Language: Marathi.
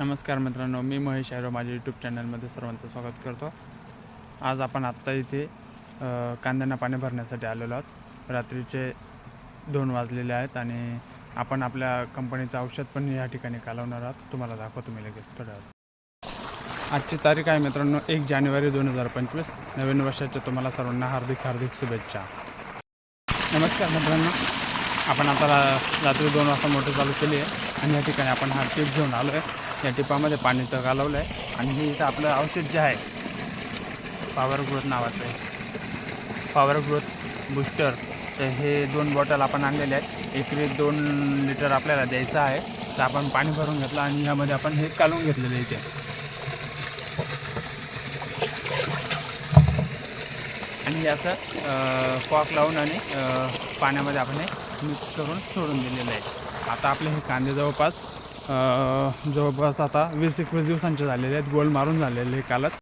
नमस्कार मित्रांनो मी महेश आयरो माझ्या यूट्यूब चॅनलमध्ये सर्वांचं स्वागत करतो. आज आपण आत्ता इथे कांद्यांना पाणी भरण्यासाठी आलेलो आहोत. रात्रीचे दोन वाजलेले आहेत आणि आपण आपल्या कंपनीचं औषध पण या ठिकाणी कालवणार आहोत. तुम्हाला दाखवतो मी लगेच थोड्या आजची तारीख आहे मित्रांनो एक जानेवारी दोन हजार पंचवीस. नवीन वर्षाच्या तुम्हाला सर्वांना हार्दिक हार्दिक शुभेच्छा. नमस्कार मित्रांनो. आपण आता रा- रात्री दोन वाजता मोटर चालू केली आहे. आणि या ठिकाणी आपण हा टिप घेऊन आलो आहे. या टिपामध्ये पाणी तर घालवलं आहे आणि हे इथं आपलं औषध जे आहे पॉवर ग्रोथ नावाचं आहे. पॉवर ग्रोथ बुस्टर तर हे दोन बॉटल आपण आणलेले आहेत. एकरी दोन लिटर आपल्याला द्यायचं आहे. तर आपण पाणी भरून घेतलं आणि ह्यामध्ये आपण हे कालवून घेतलेलं आहे इथे. आणि याचं कॉक लावून आणि पाण्यामध्ये आपण हे मिक्स करून सोडून दिलेलं आहे. आता आपले हे कांदे जवळपास जवळपास आता वीस एकवीस दिवसांचे झालेले आहेत. गोल मारून झालेले हे कालच.